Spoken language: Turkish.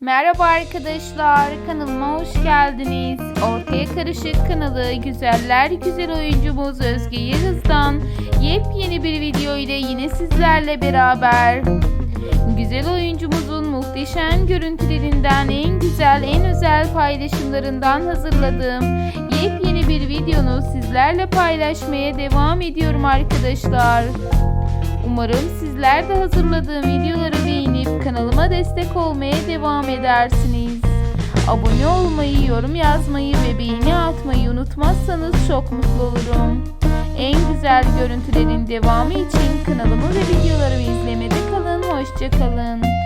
Merhaba arkadaşlar, kanalıma hoş geldiniz. Ortaya Karışık kanalı güzeller güzel oyuncumuz Özge Yağız'dan yepyeni bir video ile yine sizlerle beraber. Güzel oyuncumuzun muhteşem görüntülerinden en güzel, en özel paylaşımlarından hazırladığım yepyeni bir videonu sizlerle paylaşmaya devam ediyorum arkadaşlar. Umarım sizler de hazırladığım videoları kanalıma destek olmaya devam edersiniz. Abone olmayı, yorum yazmayı ve beğeni atmayı unutmazsanız çok mutlu olurum. En güzel görüntülerin devamı için kanalımı ve videolarımı izlemede kalın. Hoşçakalın.